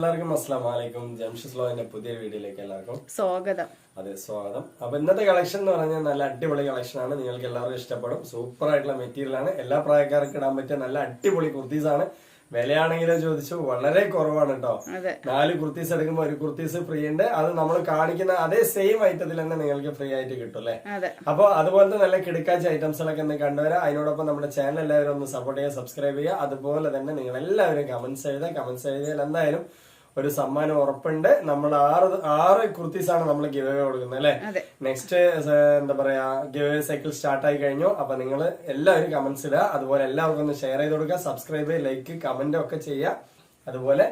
എല്ലാവർക്കും അസ്സാം വലൈക്കും ജംഷിസ് ലോന്റെ പുതിയ വീഡിയോയിലേക്ക് എല്ലാവർക്കും സ്വാഗതം. അതെ സ്വാഗതം. അപ്പൊ ഇന്നത്തെ കളക്ഷൻ എന്ന് പറഞ്ഞാൽ നല്ല അടിപൊളി കളക്ഷൻ ആണ്. നിങ്ങൾക്ക് എല്ലാവർക്കും ഇഷ്ടപ്പെടും. സൂപ്പർ ആയിട്ടുള്ള മെറ്റീരിയൽ ആണ്. എല്ലാ പ്രായക്കാർക്കും ഇടാൻ പറ്റിയ നല്ല അടിപൊളി കുർത്തീസ് ആണ്. വിലയാണെങ്കിലും ചോദിച്ചു വളരെ കുറവാണ് കേട്ടോ നാല് കുർത്തീസ് എടുക്കുമ്പോൾ ഒരു കുർത്തീസ് ഫ്രീ ഉണ്ട്. അത് നമ്മൾ കാണിക്കുന്ന അതേ സെയിം ഐറ്റത്തിൽ തന്നെ നിങ്ങൾക്ക് ഫ്രീ ആയിട്ട് കിട്ടും അല്ലെ? അപ്പൊ അതുപോലത്തെ നല്ല കിടക്കാച്ച ഐറ്റംസുകളൊക്കെ ഒന്ന് കണ്ടുവരാം. അതിനോടൊപ്പം നമ്മുടെ ചാനൽ എല്ലാവരും ഒന്ന് സപ്പോർട്ട് ചെയ്യുക സബ്സ്ക്രൈബ് ചെയ്യുക. അതുപോലെ തന്നെ നിങ്ങൾ എല്ലാവരും കമന്റ്സ് എഴുതുക. കമന്റ്സ് എഴുതിയാൽ എന്തായാലും ഒരു സമ്മാനം ഉറപ്പുണ്ട്. നമ്മൾ ആറ് ആറ് കുർത്തീസ് ആണ് നമ്മൾ ഗിവ് അവേ കൊടുക്കുന്നത് അല്ലെ? നെക്സ്റ്റ് എന്താ പറയാ ഗിവ് അവേ സൈക്കിൾ സ്റ്റാർട്ട് ആയി കഴിഞ്ഞു. അപ്പൊ നിങ്ങൾ എല്ലാവരും കമന്റ്സ് ഇടുക. അതുപോലെ എല്ലാവർക്കും ഒന്ന് ഷെയർ ചെയ്ത് കൊടുക്കുക. സബ്സ്ക്രൈബ് ലൈക്ക് കമന്റ് ഒക്കെ ചെയ്യുക. അതുപോലെ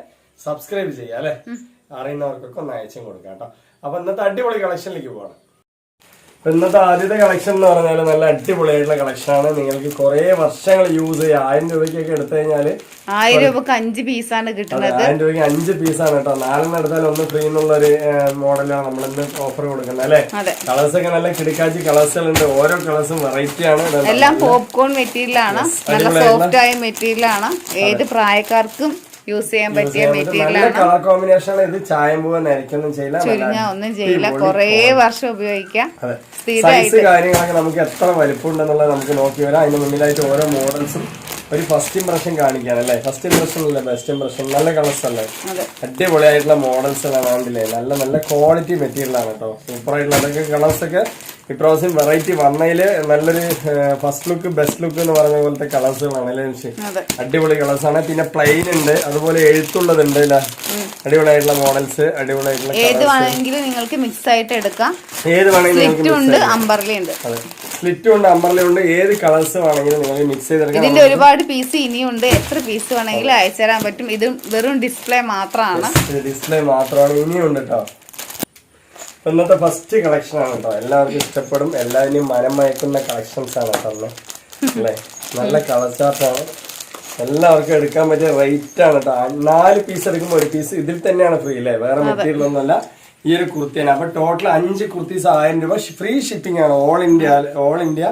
സബ്സ്ക്രൈബ് ചെയ്യുക അല്ലെ? അറിയുന്നവർക്കൊക്കെ ഒന്ന് അയച്ചും കൊടുക്കാം കേട്ടോ. അപ്പൊ ഇന്നത്തെ അടിപൊളി കളക്ഷനിലേക്ക് പോകണം ഇന്നത്തെ ആദ്യത്തെ കളക്ഷൻ എന്ന് പറഞ്ഞാൽ നല്ല അടിപൊളിയായിട്ടുള്ള കളക്ഷൻ ആണ്. നിങ്ങൾക്ക് കുറെ വർഷങ്ങൾ യൂസ് ചെയ്യാം. ആയിരം രൂപയ്ക്കൊക്കെ എടുത്തു കഴിഞ്ഞാൽ ആയിരം രൂപക്ക് അഞ്ച് പീസാണ് കിട്ടുന്നത്. ആയിരം രൂപയ്ക്ക് അഞ്ച് പീസാണ് കേട്ടോ. നാലെണ്ണം എടുത്താൽ ഒന്ന് ഫ്രീ എന്നുള്ള ഒരു മോഡലാണ് നമ്മൾ ഇന്ന് ഓഫർ കൊടുക്കുന്നത് അല്ലേ? കളേഴ്സ് ഒക്കെ നല്ല കിടക്കാച്ചി കളേഴ്സുകൾ ഉണ്ട് ഓരോ കളേഴ്സും വെറൈറ്റി ആണ്. എല്ലാം പോപ്കോൺ മെറ്റീരിയൽ ആണ്. നല്ല സോഫ്റ്റ് ആയ മെറ്റീരിയൽ ആണ്. ഏത് പ്രായക്കാർക്കും യൂസ് ചെയ്യാൻ പറ്റിയ മെറ്റീരിയൽ കളർ കോമ്പിനേഷൻ ആണ് ഇത് ചായം നരയ്ക്കൊന്നും ചെയ്യില്ല. നല്ല ഒന്നും ചെയ്യില്ല. കൊറേ വർഷം ഉപയോഗിക്കാം. സൈസ് കാര്യങ്ങളൊക്കെ നമുക്ക് എത്ര വലിപ്പമുണ്ടെന്നുള്ളത് നമുക്ക് നോക്കി വരാം. അതിന് മുന്നിലായിട്ട് ഓരോ മോഡൽസും ഒരു ഫസ്റ്റ് ഇംപ്രഷൻ കാണിക്കാൻ അല്ലേ? ഫസ്റ്റ് ഇംപ്രഷൻ അല്ലേ? ബെസ്റ്റ് ഇംപ്രഷൻ നല്ല കളേഴ്സ് അല്ലേ? അടിപൊളിയായിട്ടുള്ള മോഡൽസ് കാണാണ്ടില്ലേ നല്ല നല്ല ക്വാളിറ്റി മെറ്റീരിയൽ ആണ് കേട്ടോ സൂപ്പർ ആയിട്ടുള്ള അതൊക്കെ കളേഴ്സ് ഒക്കെ ഇപ്രാവശ്യം വെറൈറ്റി വന്നതിൽ നല്ലൊരു ഫസ്റ്റ് ലുക്ക് ബെസ്റ്റ് ലുക്ക് എന്ന് പറഞ്ഞ പോലത്തെ കളേഴ്സുകളാണ് അല്ലേ അടിപൊളി കളേഴ്സ് ആണ്. പിന്നെ പ്ലെയിൻ ഉണ്ട്. അതുപോലെ എഴുത്തുള്ളതുണ്ട് അടിപൊളിയായിട്ടുള്ള മോഡൽസ് അടിപൊളിയായിട്ടുള്ള ഏത് വേണമെങ്കിലും നിങ്ങൾക്ക് മിക്സ് ആയിട്ട് എടുക്കാം. ഏത് വേണമെങ്കിലും സ്ലിറ്റും ഉണ്ട് അമ്പർലി ഉണ്ട്. ഏത് കളേഴ്സ് വേണമെങ്കിലും നിങ്ങൾ മിക്സ് ചെയ്തെടുക്കാം. ഇതിന്റെ ഒരുപാട് പീസ് ഇനിയുണ്ട്. എത്ര പീസ് വേണമെങ്കിലും അയച്ചു തരാൻ പറ്റും. ഇത് വെറും ഡിസ്പ്ലേ മാത്രമാണ്. ഡിസ്പ്ലേ മാത്രമാണ്. ഇനിയുണ്ട് കേട്ടോ ഇന്നത്തെ ഫസ്റ്റ് കളക്ഷൻ ആണ് കേട്ടോ എല്ലാവർക്കും ഇഷ്ടപ്പെടും. എല്ലാവരും മനം മയക്കുന്ന കളക്ഷൻസ് ആണ് കേട്ടോ. അല്ലേ? നല്ല കളർ ചാർട്ടാണ് എല്ലാവർക്കും എടുക്കാൻ പറ്റിയ റേറ്റ് ആണ് കേട്ടോ നാല് പീസ് എടുക്കുമ്പോൾ ഒരു പീസ് ഇതിൽ തന്നെയാണ് ഫ്രീ അല്ലേ? വേറെ മെറ്റീരിയൽ ഒന്നുമല്ല ഈ ഒരു കുർത്തിയാണ് അപ്പൊ ടോട്ടൽ അഞ്ച് കുർത്തീസ് ആയിരം രൂപ ഫ്രീ ഷിപ്പിംഗ് ആണ്. All India all India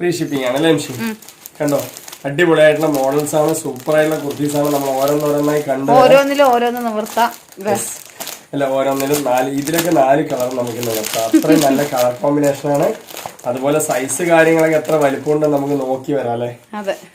free shipping ആണ് അല്ലേ മിഷി കണ്ടോ? അടിപൊളിയായിട്ടുള്ള മോഡൽസ് ആണ്. സൂപ്പർ ആയിട്ടുള്ള കുർത്തീസ് ആണ് നമ്മൾ ഓരോന്നോരോന്നായി കണ്ടു ഓരോന്നിലും ഓരോന്ന് നിവർത്താം. അല്ല ഓരോന്നിലും നാല് ഇതിലൊക്കെ നാല് കളർ നമുക്ക് നിർത്താം അത്രയും നല്ല കളർ കോമ്പിനേഷൻ ആണ്. അതുപോലെ സൈസ് കാര്യങ്ങളൊക്കെ എത്ര വലിപ്പമുണ്ടെന്ന് നമുക്ക് നോക്കി വരാം അല്ലെ?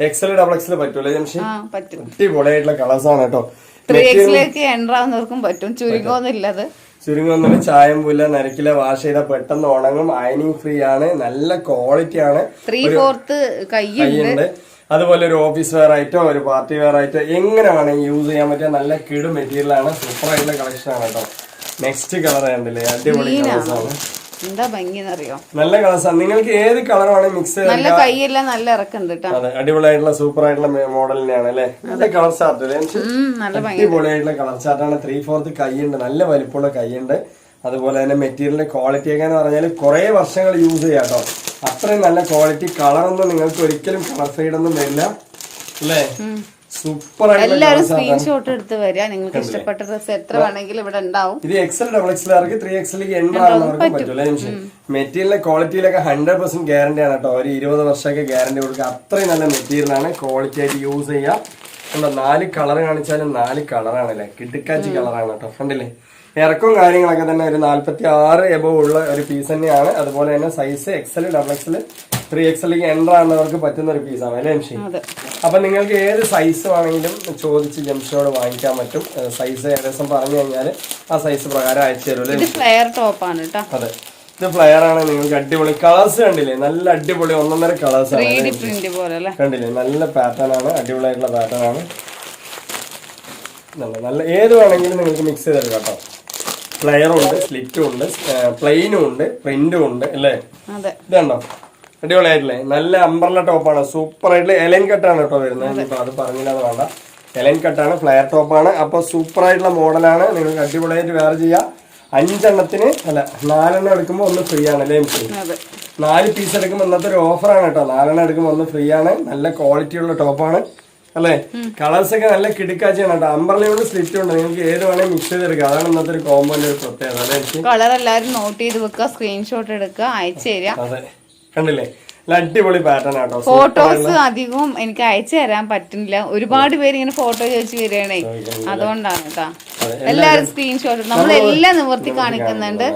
എക്സൽ ഡബിൾ എക്സൽ പറ്റൂല്ലേ ജംഷി? അടിപൊളിയായിട്ടുള്ള കളേഴ്സ് ആണ് കേട്ടോ. ത്രീ എക്സിലേക്ക് എന്റർ ആവുന്നവർക്കും പറ്റും. ചുരുക്കമൊന്നുമില്ലത് ചുരുങ്ങൊന്നും ചായം പുല്ല നരക്കില വാഷ് ചെയ്താൽ പെട്ടെന്ന് ഉണങ്ങും. അയനിങ് ഫ്രീ ആണ്. നല്ല ക്വാളിറ്റി ആണ്. ത്രീ ഫോർത്ത് കൈ കൈയുണ്ട്. അതുപോലെ ഒരു ഓഫീസ് വെയർ ആയിട്ടോ ഒരു പാർട്ടി വെയർ ആയിട്ടോ എങ്ങനെ വേണമെങ്കിൽ യൂസ് ചെയ്യാൻ പറ്റിയ നല്ല കിട് മെറ്റീരിയൽ ആണ്. സൂപ്പർ ആയിട്ടുള്ള കളക്ഷൻ ആണ് കേട്ടോ. നെക്സ്റ്റ് കളർ കണ്ടില്ലേ? അടിപൊളി കളേഴ്സ് ആണ്? എന്താ ഭംഗി എന്നറിയോ നല്ല കളേഴ്സ് ആണ്. നിങ്ങൾക്ക് ഏത് കളർ വേണമെങ്കിൽ മിക്സ് ചെയ്ത് നല്ല കൈയെല്ലാം നല്ല ഇറക്കുന്നുണ്ട് അതെ അടിപൊളിയായിട്ടുള്ള സൂപ്പർ ആയിട്ടുള്ള മോഡലിനെയാണ് അല്ലേ? നല്ല കളർ ചാർട്ട് അടിപൊളിയായിട്ടുള്ള കളർ ചാർട്ടാണ് ത്രീ ഫോർത്ത് കൈയുണ്ട്. നല്ല വലിപ്പമുള്ള കൈയുണ്ട്. അതുപോലെ തന്നെ മെറ്റീരിയലിന്റെ ക്വാളിറ്റി ഒക്കെ എന്ന് പറഞ്ഞാൽ കുറെ വർഷങ്ങൾ യൂസ് ചെയ്യാം കേട്ടോ. അത്രയും നല്ല ക്വാളിറ്റി കളറൊന്നും നിങ്ങൾക്ക് ഒരിക്കലും കളർ ഫെയ്ഡ് ഒന്നും വരില്ല. അല്ലേ? സൂപ്പർ എല്ലാവരും സ്ക്രീൻഷോട്ട് എടുത്ത് വരിക. നിങ്ങൾക്ക് ഇഷ്ടപ്പെട്ട എത്ര വേണമെങ്കിലും ഇവിടെ ഉണ്ടാവും. ഇത് എക്സൽ ഡബിൾ ത്രീ എക്സലിലേക്ക് പറ്റൂല മെറ്റീരിയലിന്റെ ക്വാളിറ്റിയിലൊക്കെ ഹൺഡ്രഡ് പെർസെന്റ് ഗ്യാരണ്ടി ആണ് കേട്ടോ. ഒരു ഇരുപത് വർഷമൊക്കെ ഗ്യാരണ്ടി കൊടുക്കുക. അത്രയും നല്ല മെറ്റീരിയൽ ആണ്. ക്വാളിറ്റി ആയിട്ട് യൂസ് ചെയ്യാം നാല് കളർ കാണിച്ചാലും നാല് കളറാണല്ലേ കിടുക്കാച്ചി കളറാണ് കേട്ടോ. കണ്ടില്ലേ? ഇറക്കവും കാര്യങ്ങളൊക്കെ തന്നെ ഒരു നാല്പത്തി ആറ് എബോ ഉള്ള ഒരു പീസ് തന്നെയാണ്. അതുപോലെ തന്നെ size XL double XL three എക്സലിലേക്ക് എൻട്രർ ആണെന്നവർക്ക് പറ്റുന്ന ഒരു പീസാണ് അല്ലേ ജംഷി അപ്പൊ നിങ്ങൾക്ക് ഏത് സൈസ് വേണമെങ്കിലും ചോദിച്ച് ജംഷനോട് വാങ്ങിക്കാൻ പറ്റും. സൈസ് ഏകദേശം പറഞ്ഞു കഴിഞ്ഞാൽ ആ സൈസ് പ്രകാരം അയച്ചു തരും ഇത് ഫ്ലെയർ ടോപ്പാണ് കേട്ടോ അതെ. ഇത് ഫ്ലയർ ആണ് നിങ്ങൾക്ക് അടിപൊളി കളേഴ്സ് കണ്ടില്ലേ? നല്ല അടിപൊളി ഒന്നൊന്നര കളേഴ്സ് ആണ് കണ്ടില്ലേ? നല്ല പാറ്റേൺ ആണ് അടിപൊളിയായിട്ടുള്ള പാറ്റേൺ ആണ്. നല്ല നല്ല ഏത് വേണമെങ്കിലും നിങ്ങൾക്ക് മിക്സ് ചെയ്തെടുക്കാം കേട്ടോ ഫ്ലെയറും ഉണ്ട് സ്ലിറ്റും ഉണ്ട് പ്ലെയിനും ഉണ്ട് പ്രിന്റും ഉണ്ട് അല്ലേ? അതെ. ഇതുണ്ടോ അടിപൊളിയായിട്ടില്ലേ? നല്ല അംബ്രല ടോപ്പാണ് സൂപ്പർ ആയിട്ടുള്ള എലൈൻ കട്ടാണ് കേട്ടോ വരുന്നത്. അത്. പറഞ്ഞില്ലാതെ വേണ്ട. എലൈൻ കട്ടാണ് ഫ്ലെയർ ടോപ്പാണ് അപ്പൊ സൂപ്പർ ആയിട്ടുള്ള മോഡലാണ് നിങ്ങൾക്ക് അടിപൊളിയായിട്ട് വേറെ ചെയ്യാം. അഞ്ചെണ്ണത്തിന് അല്ല നാലെണ്ണം എടുക്കുമ്പോൾ ഒന്ന് ഫ്രീ ആണ് അല്ലേ നാല് പീസ് എടുക്കുമ്പോൾ ഇന്നത്തെ ഒരു ഓഫറാണ് കേട്ടോ. നാലെണ്ണം എടുക്കുമ്പോൾ ഒന്ന് ഫ്രീ ആണ്. നല്ല ക്വാളിറ്റിയുള്ള ടോപ്പാണ് അല്ലേ? കളേഴ്സ് ഒക്കെ നല്ല കിടുക്കാച്ചിയാണ് കേട്ടോ അമ്പർലയുണ്ട് സ്ലിറ്റ് ഉണ്ട്. നിങ്ങൾക്ക് ഏത് വേണേലും മിക്സ് ചെയ്തെടുക്കാം. അതാണ് ഇന്നത്തെ ഒരു കോമ്പോന്റെ ഒരു പ്രത്യേകത അല്ലേ കളർ എല്ലാവരും നോട്ട് ചെയ്ത് വെക്കുക സ്ക്രീൻഷോട്ട് എടുക്കുക അയച്ചു തരിക. അതെ. കണ്ടില്ലേ? അടിപൊളി പാറ്റേൺ ആട്ടോ. ഫോട്ടോസ് അധികവും എനിക്ക് അയച്ചു തരാൻ പറ്റുന്നില്ല. ഒരുപാട് പേര് ഇങ്ങനെ ഫോട്ടോ ചോദിച്ചു വരികയാണേ. അതുകൊണ്ടാണ് കേട്ടോ. എല്ലാരും സ്ക്രീൻഷോട്ട് നമ്മൾ എല്ലാം നിവർത്തി കാണിക്കുന്നുണ്ട്.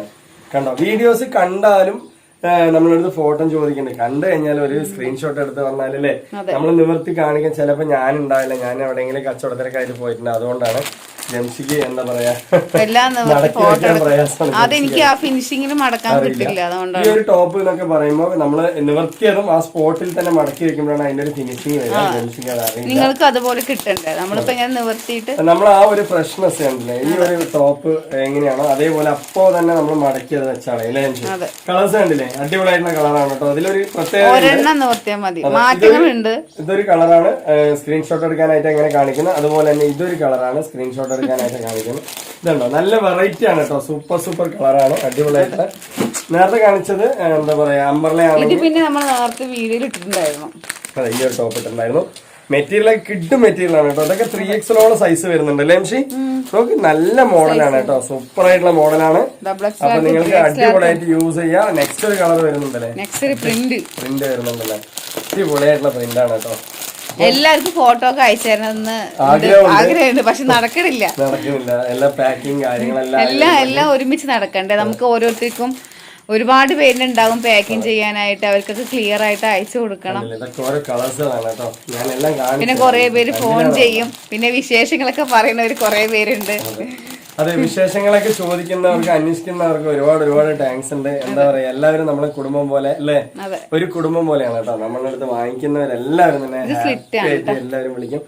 കണ്ടോ? വീഡിയോസ് കണ്ടാലും നമ്മളടുത്ത് ഫോട്ടോ ചോദിക്കണ്ടേ കണ്ടു കഴിഞ്ഞാൽ ഒരു സ്ക്രീൻഷോട്ട് എടുത്ത് വന്നാലല്ലേ നമ്മൾ നിവർത്തി കാണിക്കാൻ ചിലപ്പോൾ ഞാൻ ഉണ്ടാവില്ല ഞാൻ എവിടെയെങ്കിലും കച്ചവടത്തിനൊക്കെ പോയിട്ടുണ്ട്. അതുകൊണ്ടാണ് ജംഷിക്ക് എന്താ പറയാ? അതെനിക്ക് ആ മടക്കാൻ കിട്ടില്ല അതുകൊണ്ടാണ്. ഈ ഒരു ടോപ്പ് എന്നൊക്കെ പറയുമ്പോൾ നമ്മൾ നിവർത്തിയതും ആ സ്പോട്ടിൽ തന്നെ മടക്കി വെക്കുമ്പോഴാണ് അതിന്റെ ഒരു ഫിനിഷിങ് ജംഷിക്ക് നിങ്ങൾക്ക് അതുപോലെ കിട്ടണ്ടേ? നമ്മളിപ്പോ ഇങ്ങനെ നിവർത്തിയിട്ട് നമ്മൾ ആ ഒരു ഫ്രഷ്നെസ് ഉണ്ടല്ലേ ഈ ഒരു ടോപ്പ് എങ്ങനെയാണോ അതേപോലെ അപ്പോ തന്നെ നമ്മൾ മടക്കിയത് വെച്ചാണ് അല്ലേ. കളേഴ്സ് കണ്ടില്ലേ? അടിപൊളിയായിട്ടുള്ള കളറാണ് കേട്ടോ. അതിലൊരു പ്രത്യേക മതി. മാറ്റങ്ങളുണ്ട്. ഇതൊരു കളറാണ് സ്ക്രീൻഷോട്ട് എടുക്കാനായിട്ട് എങ്ങനെ കാണിക്കുന്നത്? അതുപോലെ തന്നെ ഇതൊരു കളറാണ് സ്ക്രീൻഷോട്ട് എടുക്കാനായിട്ട് കാണിക്കുന്നു. ഇതുണ്ടോ? നല്ല വെറൈറ്റി ആണ് കേട്ടോ. സൂപ്പർ സൂപ്പർ കളറാണ് അടിപൊളിയായിട്ട്. നേരത്തെ കാണിച്ചത് എന്താ പറയാ അമ്പർലയാണ് ഇത് പിന്നെ നമ്മൾ നേരത്തെ വീഡിയോയിൽ ഇട്ടിട്ടുണ്ടായിരുന്നു. അതെ ഈ ഒരു ടോപ്പ് ഇട്ടുണ്ടായിരുന്നു മെറ്റീരിയൽ കിഡ് മെറ്റീരിയൽ ആണ് കേട്ടോ. അതൊക്കെ ത്രീ എക്സിലോളം സൈസ് വരുന്നുണ്ട് അല്ലേ എംഷി? നോക്ക് നല്ല മോഡലാണ് കേട്ടോ. സൂപ്പർ ആയിട്ടുള്ള മോഡലാണ് അപ്പൊ നിങ്ങൾക്ക് അടിപൊളിയായിട്ട് യൂസ് ചെയ്യാം. നെക്സ്റ്റ് ഒരു കളർ വരുന്നുണ്ടല്ലേ? പ്രിന്റ് വരുന്നുണ്ടല്ലേ? അടിപൊളിയായിട്ടുള്ള പ്രിന്റ് ആണ് കേട്ടോ. എല്ലാവർക്കും ഫോട്ടോ ഒക്കെ അയച്ചു തരണമെന്ന് ആഗ്രഹമുണ്ട്. പക്ഷെ നടക്കണില്ല. നടക്കുന്നില്ല എല്ലാ പാക്കിംഗ് കാര്യങ്ങളെല്ലാം എല്ലാം എല്ലാം ഒരുമിച്ച് നടക്കണ്ടേ? നമുക്ക് ഓരോരുത്തർക്കും ഒരുപാട് പേരുണ്ടാവും പാക്കിംഗ് ചെയ്യാനായിട്ട്. അവർക്കൊക്കെ ക്ലിയർ ആയിട്ട് അയച്ചു കൊടുക്കണം. പിന്നെ കുറെ പേര് ഫോൺ ചെയ്യും. പിന്നെ വിശേഷങ്ങളൊക്കെ പറയുന്നവർ കുറെ പേരുണ്ട്. അതെ വിശേഷങ്ങളൊക്കെ ചോദിക്കുന്നവർക്ക് അന്വേഷിക്കുന്നവർക്ക് ഒരുപാട് ഒരുപാട് ടാങ്ക്സ് ഉണ്ട്. എന്താ പറയാ എല്ലാവരും നമ്മളെ കുടുംബം പോലെ അല്ലേ? ഒരു കുടുംബം പോലെയാണ് കേട്ടോ. നമ്മളുടെ അടുത്ത് വാങ്ങിക്കുന്നവരെല്ലാവരും തന്നെ ആയിട്ട് എല്ലാവരും വിളിക്കും.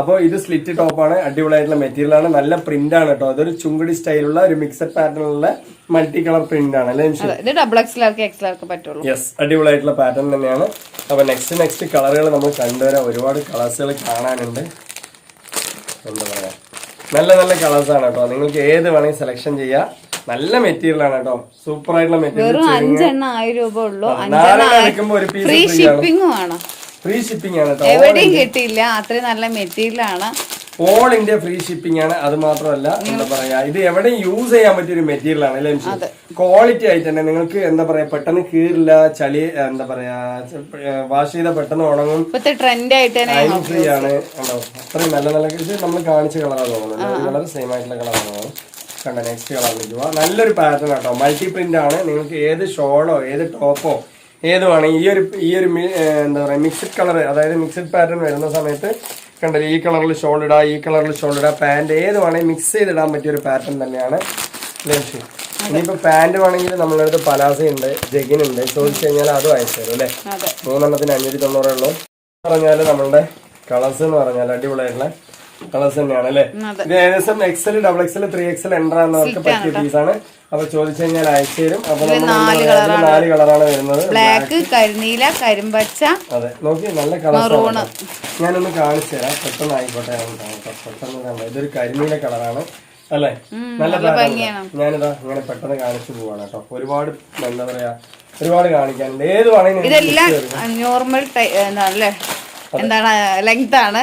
അപ്പോൾ ഇത് സ്ലിറ്റ് ടോപ്പാണ് അടിപൊളിയായിട്ടുള്ള മെറ്റീരിയൽ ആണ് നല്ല പ്രിന്റ് ആണ് കേട്ടോ. അതൊരു ചുങ്കുടി സ്റ്റൈലുള്ള ഒരു മിക്സഡ് പാറ്റേണിലുള്ള മൾട്ടി കളർ പ്രിന്റ് ആണ് അല്ലേ ഇത് ഡബിൾ എക്സിലാർക്ക് എക്സിലാർക്ക് പറ്റുള്ളൂ. യെസ് അടിപൊളിയായിട്ടുള്ള പാറ്റേൺ തന്നെയാണ്. അപ്പൊ നെക്സ്റ്റ് നെക്സ്റ്റ് കളറുകൾ നമ്മൾ കണ്ടുവരാം ഒരുപാട് കളേഴ്സുകൾ കാണാനുണ്ട്. എന്താ പറയാ? നല്ല നല്ല കളേഴ്സ് ആണ് കേട്ടോ. നിങ്ങൾക്ക് ഏത് വേണമെങ്കിൽ സെലക്ഷൻ ചെയ്യാം. നല്ല മെറ്റീരിയൽ ആണ് കേട്ടോ. സൂപ്പർ ആയിട്ടുള്ള മെറ്റീരിയൽ അഞ്ചെണ്ണ ആയിരം രൂപ ഉള്ളൂ. ഒരു പീസ് ഫ്രീ ഷിപ്പിംഗ് ആണ്. ഫ്രീ ഷിപ്പിംഗ് ആണ് കേട്ടോ. എവിടെയും കിട്ടിയില്ല. അത്രയും നല്ല മെറ്റീരിയൽ ആണ്. ഓൾ ഇന്ത്യ ഫ്രീ ഷിപ്പിംഗ് ആണ്. അത് മാത്രമല്ല എന്താ പറയാ ഇത് എവിടെയും യൂസ് ചെയ്യാൻ പറ്റിയ ഒരു മെറ്റീരിയൽ ആണ് അല്ലേ ക്വാളിറ്റി ആയിട്ട് തന്നെ നിങ്ങൾക്ക് എന്താ പറയാ പെട്ടെന്ന് കീറില്ല ചളി എന്താ പറയാ വാഷ് ചെയ്താൽ പെട്ടെന്ന് ഉണങ്ങും. ട്രെൻഡ് ആയിട്ട് ഫ്രീ ആണ്. അത്രയും നല്ല നല്ല നമ്മൾ കാണിച്ച കളറാണ് തോന്നുന്നത് വളരെ സെയിം ആയിട്ടുള്ള കളറാണ് തോന്നുന്നത് കണ്ട നെക്സ്റ്റ് കളർ പോവാം നല്ലൊരു പാറ്റേൺ ആട്ടോ മൾട്ടി പ്രിന്റ് ആണ്. നിങ്ങൾക്ക് ഏത് ഷോളോ ഏത് ടോപ്പോ ഏത് വേണം ഈ ഒരു ഈ ഒരു എന്താ പറയുക മിക്സഡ് കളർ അതായത് മിക്സഡ് പാറ്റേൺ വരുന്ന സമയത്ത് കണ്ടല്ലോ ഈ കളറിൽ ഷോൾ ഇടാം ഈ കളറിൽ ഷോൾ ഇടാം. പാന്റ് ഏത് വേണമെങ്കിൽ മിക്സ് ചെയ്തിടാൻ പറ്റിയ ഒരു പാറ്റേൺ തന്നെയാണ് ലക്ഷ്യം ഇനിയിപ്പോ പാന്റ് വേണമെങ്കിൽ നമ്മളടുത്ത് അടുത്ത് പലാസ ഉണ്ട് ജഗിൻ ഉണ്ട്. ചോദിച്ചു കഴിഞ്ഞാൽ അതും അയച്ചു തരും അല്ലേ? മൂന്നെണ്ണത്തിന് അഞ്ഞൂറ്റി തൊണ്ണൂറേ ഉള്ളൂ. പറഞ്ഞാൽ നമ്മളുടെ കളേഴ്സ് എന്ന് പറഞ്ഞാൽ അടിപൊളിയായിട്ടുള്ള കളേഴ്സ് തന്നെയാണ് അല്ലെ. ഇത് ഏകദേശം XL double XL three XL enter ആണെന്നവർക്ക് പറ്റിയ ആണ്. അപ്പൊ ചോദിച്ചു കഴിഞ്ഞാൽ അയച്ചു തരും. അപ്പൊ നാല് കളറാണ് വരുന്നത്. ബ്ലാക്ക് കരിനീല കരിമ്പച്ച. അതെ. നോക്കി നല്ല കളറാണ് ഞാനൊന്ന് കാണിച്ചു തരാം. പെട്ടെന്ന് ആയിക്കോട്ടെ. പെട്ടെന്ന് കണ്ടോ? ഇതൊരു കരിനീല കളറാണ് അല്ലെ? നല്ല. ഞാനിതാ ഇങ്ങനെ പെട്ടെന്ന് കാണിച്ചു പോവാണ് കേട്ടോ ഒരുപാട് എന്താ പറയാ? ഒരുപാട് കാണിക്കാനുണ്ട്. ഏത് വേണമെങ്കിലും ഇതെല്ലാം നോർമൽ അല്ലേ? എന്താണ് ലെങ്ത് ആണ്?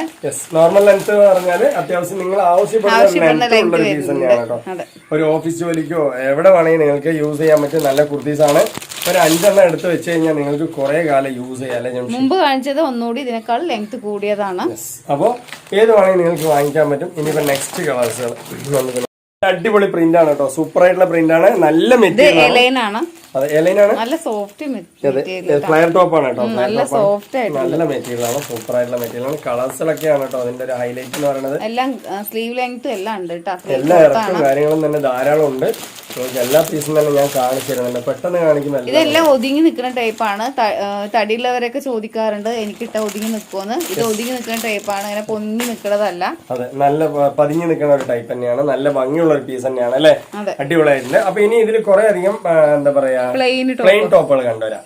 നോർമൽ ലെങ്ത് പറഞ്ഞാൽ പറഞ്ഞാൽ അത്യാവശ്യം നിങ്ങൾ ആവശ്യപ്പെടുന്ന ലെങ്ത് ഉള്ള ഒരു തന്നെയാണ് കേട്ടോ. അതെ. ഒരു ഓഫീസ് ജോലിക്കോ എവിടെ വേണമെങ്കിൽ നിങ്ങൾക്ക് യൂസ് ചെയ്യാൻ പറ്റിയ നല്ല കുർത്തീസ് ആണ്. ഒരു അഞ്ചെണ്ണം എടുത്ത് വെച്ച് കഴിഞ്ഞാൽ നിങ്ങൾക്ക് കുറെ കാലം യൂസ് ചെയ്യാം മുമ്പ് കാണിച്ചത് ഒന്നുകൂടി ഇതിനേക്കാൾ ലെങ്ത് കൂടിയതാണ്. അപ്പോൾ ഏത് വേണമെങ്കിൽ നിങ്ങൾക്ക് വാങ്ങിക്കാൻ പറ്റും. ഇനിയിപ്പോ നെക്സ്റ്റ് കളേഴ്സുകൾ അടിപൊളി പ്രിന്റ് ആണ് കേട്ടോ സൂപ്പർ ആയിട്ടുള്ള പ്രിന്റ് ആണ്. നല്ല എലൈനാണ് നല്ല സോഫ്റ്റ് ഫ്ലയർ ടോപ്പ് ആണ്. കേട്ടോ നല്ല സോഫ്റ്റ് നല്ല മെറ്റീരിയൽ ആണ്. സൂപ്പർ ആയിട്ടുള്ള മെറ്റീരിയൽ ആണ്. കളേഴ്സിലൊക്കെ ആണ് കേട്ടോ അതിന്റെ ഒരു ഹൈലൈറ്റ് എന്ന് പറയുന്നത് എല്ലാം സ്ലീവ് ലെങ്ത് എല്ലാം ഉണ്ട് കേട്ടോ എല്ലാ ഇറക്കും കാര്യങ്ങളും തന്നെ ധാരാളം ഉണ്ട്. എല്ലാ പീസും തന്നെ ഞാൻ കാണിച്ചു തരുന്നുണ്ട്. പെട്ടെന്ന് കാണിക്കുമ്പോൾ ഇതെല്ലാം ഒതുങ്ങി നിൽക്കുന്ന ടൈപ്പ് ആണ്. തടിയുള്ളവരൊക്കെ ചോദിക്കാറുണ്ട് എനിക്കിട്ട ഒതുങ്ങി നിൽക്കുമെന്ന് ഇത് ഒതുങ്ങി നിൽക്കുന്ന ടൈപ്പാണ് അങ്ങനെ പൊന്നി നിൽക്കുന്നതല്ല അതെ നല്ല പതിഞ്ഞു നിൽക്കുന്ന ഒരു ടൈപ്പ് തന്നെയാണ്. നല്ല ഭംഗിയുള്ള ഒരു പീസ് തന്നെയാണ് അല്ലെ. അടിപൊളിയായിട്ടുണ്ട്. അപ്പൊ ഇനി ഇതിൽ കുറെ അധികം എന്താ പറയാ പ്ലെയിൻ ടോപ്പുകൾ കണ്ടുവരാം.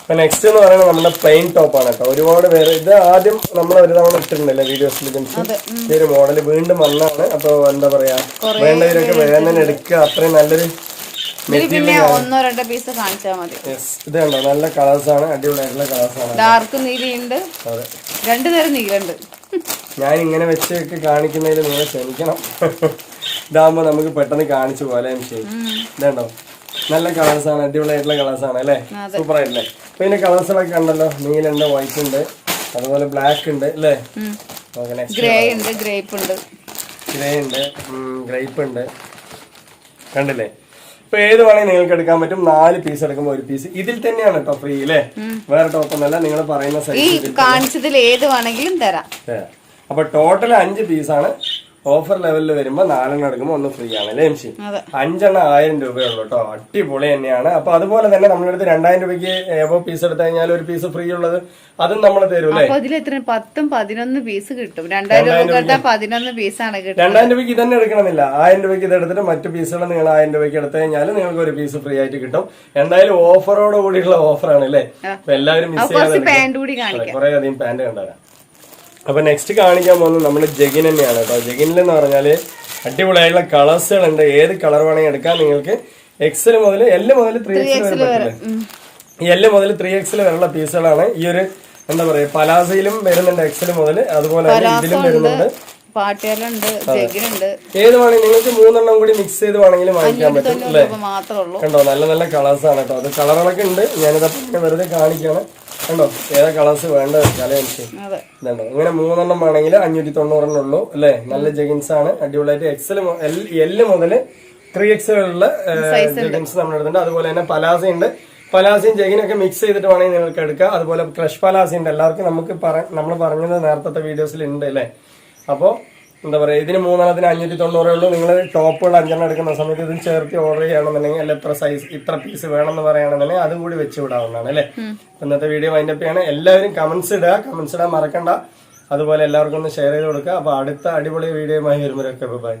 അപ്പൊ നെക്സ്റ്റ് എന്ന് പറയുന്നത് നമ്മുടെ പ്ലെയിൻ ടോപ്പാണ് കേട്ടോ. ഒരുപാട് പേര് ഇത് ആദ്യം നമ്മൾ ഒരു തവണ ഇട്ടിട്ടുണ്ടല്ലേ വീഡിയോസിൽ ഈ ഒരു മോഡൽ വീണ്ടും വന്നാണ്. അപ്പൊ എന്താ പറയാ വേണ്ടവരൊക്കെ തന്നെ എടുക്കുക. അത്രയും നല്ലൊരു ഒന്നോ രണ്ടോ പീസ് കാണിച്ചാൽ മതി. ഇത് കണ്ടോ? നല്ല കളേഴ്സ് ആണ് അടിപൊളിയായിട്ടുള്ള കളേഴ്സ് ആണ്. ഡാർക്ക് നീലിയുണ്ട്. രണ്ടു തരം നീലുണ്ട് ഞാൻ ഇങ്ങനെ വെച്ചൊക്കെ കാണിക്കുന്നതിൽ നിങ്ങൾ ക്ഷമിക്കണം. ഇതാകുമ്പോൾ നമുക്ക് പെട്ടെന്ന് കാണിച്ചു പോലെ ശരി ഇതുണ്ടോ? നല്ല കളേഴ്സ് ആണ് അടിപൊളിയായിട്ടുള്ള കളേഴ്സ് ആണ് അല്ലേ? സൂപ്പർ ആയിട്ടില്ലേ? അപ്പൊ ഇതിന്റെ കളേഴ്സുകളൊക്കെ ഉണ്ടല്ലോ നീലുണ്ട് വൈറ്റ് ഉണ്ട് അതുപോലെ ബ്ലാക്ക് ഉണ്ട് അല്ലേ? ഗ്രേ ഉണ്ട് ഗ്രേപ്പ് ഉണ്ട്. ഗ്രേ ഉണ്ട് ഗ്രേപ്പ് ഉണ്ട്. കണ്ടില്ലേ? ഇപ്പൊ ഏത് വേണമെങ്കിൽ നിങ്ങൾക്ക് എടുക്കാൻ പറ്റും. നാല് പീസ് എടുക്കുമ്പോൾ ഒരു പീസ് ഇതിൽ തന്നെയാണ് കേട്ടോ ഫ്രീ അല്ലേ വേറെ ടോപ്പ് ഒന്നല്ല നിങ്ങൾ പറയുന്ന സൈസ് കാണിച്ചതിൽ ഏത് വേണമെങ്കിലും തരാം. അപ്പൊ ടോട്ടൽ അഞ്ച് പീസാണ് ഓഫർ ലെവലിൽ വരുമ്പോ നാലെണ്ണം എടുക്കുമ്പോൾ ഒന്ന് ഫ്രീ ആണ് അല്ലേ എംസി അഞ്ചെണ്ണം ആയിരം രൂപയുള്ളൂ കേട്ടോ അടിപൊളി തന്നെയാണ്. അപ്പൊ അതുപോലെ തന്നെ നമ്മുടെ അടുത്ത് രണ്ടായിരം രൂപയ്ക്ക് ഏവോ പീസ് എടുത്തു കഴിഞ്ഞാൽ ഒരു പീസ് ഫ്രീ ഉള്ളത് അതും നമ്മൾ തരും അല്ലേ? പത്തും പതിനൊന്ന് പീസ് കിട്ടും. രണ്ടായിരം പതിനൊന്ന് പീസാണ് കിട്ടും രണ്ടായിരം രൂപയ്ക്ക് ഇതന്നെ എടുക്കണമെന്നില്ല. ആയിരം രൂപയ്ക്ക് ഇത് എടുത്തിട്ട് മറ്റു പീസുകൾ നിങ്ങൾ ആയിരം രൂപയ്ക്ക് എടുത്തു കഴിഞ്ഞാൽ നിങ്ങൾക്ക് ഒരു പീസ് ഫ്രീ ആയിട്ട് കിട്ടും. എന്തായാലും ഓഫറോട് കൂടിയുള്ള ഓഫറാണ് അല്ലേ? എല്ലാവരും മിസ് ചെയ്യാതെ കുറെ അധികം പാന്റ് കണ്ടുവരാം അപ്പൊ നെക്സ്റ്റ് കാണിക്കാൻ പോകുന്നത് നമ്മുടെ ജഗിൻ തന്നെയാണ് കേട്ടോ. ജഗിനിൽ എന്ന് പറഞ്ഞാൽ അടിപൊളിയായിട്ടുള്ള കളേഴ്സുകൾ ഉണ്ട് ഏത് കളർ വേണമെങ്കിൽ എടുക്കാം. നിങ്ങൾക്ക് എക്സൽ മുതൽ എൽ മുതൽ ത്രീ എക്സൽ വരെ. പറ്റില്ലേ? എൽ മുതൽ ത്രീ എക്സൽ വരെയുള്ള പീസുകളാണ്. ഈ ഒരു എന്താ പറയാ പലാസയിലും വരുന്നുണ്ട് എക്സൽ മുതൽ അതുപോലെ തന്നെ ഇതിലും വരുന്നുണ്ട്. ഏത് വേണമെങ്കിൽ നിങ്ങൾക്ക് മൂന്നെണ്ണം കൂടി മിക്സ് ചെയ്ത് വേണമെങ്കിലും വാങ്ങിക്കാൻ പറ്റും അല്ലേ? കണ്ടോ? നല്ല നല്ല കളേഴ്സാണ് കേട്ടോ. അത് കളറുകളൊക്കെ ഉണ്ട്. ഞാനിതൊക്കെ വെറുതെ കാണിക്കാണ്. കണ്ടോ? ഏതാ കളേഴ്സ് എനിക്ക്. അതെ. ഇതുണ്ടോ? ഇങ്ങനെ മൂന്നെണ്ണം വേണമെങ്കിൽ അഞ്ഞൂറ്റി തൊണ്ണൂറെണ്ണം ഉള്ളൂ അല്ലേ? നല്ല ജഗിൻസ് ആണ്. അടിപൊളിയായിട്ട് എക്സൽ എൽ മുതൽ ത്രീ എക്സലുള്ള ജഗിൻസ് നമ്മുടെ അടുത്തുണ്ട്. അതുപോലെ തന്നെ പലാസ ഉണ്ട്. പലാസയും ജഗിനൊക്കെ മിക്സ് ചെയ്തിട്ട് വേണമെങ്കിൽ നിങ്ങൾക്ക് എടുക്കാം. അതുപോലെ ക്രഷ് പലാസ ഉണ്ട്. എല്ലാവർക്കും നമുക്ക് നമ്മൾ പറഞ്ഞത് നേരത്തെ വീഡിയോസിൽ ഉണ്ട് അല്ലേ? അപ്പോൾ എന്താ പറയുക ഇതിന് മൂന്നെണ്ണത്തിന് അഞ്ഞൂറ്റി തൊണ്ണൂറേ ഉള്ളൂ. നിങ്ങൾ ടോപ്പുകൾ അഞ്ചെണ്ണം എടുക്കുന്ന സമയത്ത് ഇതിന് ചേർത്ത് ഓർഡർ ചെയ്യണമെന്നുണ്ടെങ്കിൽ അല്ല ഇത്ര സൈസ് ഇത്ര പീസ് വേണമെന്ന് പറയുകയാണെന്നുണ്ടെങ്കിൽ അതുകൂടി വെച്ച് വിടാവുന്നതാണ് അല്ലേ? ഇന്നത്തെ വീഡിയോ വൈൻഡപ്പ് ചെയ്യാണ്. എല്ലാവരും കമന്റ്സ് ഇടുക. കമന്റ്സ് ഇടാൻ മറക്കണ്ട. അതുപോലെ എല്ലാവർക്കും ഒന്ന് ഷെയർ ചെയ്ത് കൊടുക്കുക. അപ്പോൾ അടുത്ത അടിപൊളി വീഡിയോയുമായി വരുമ്പോഴൊക്കെ. ബൈ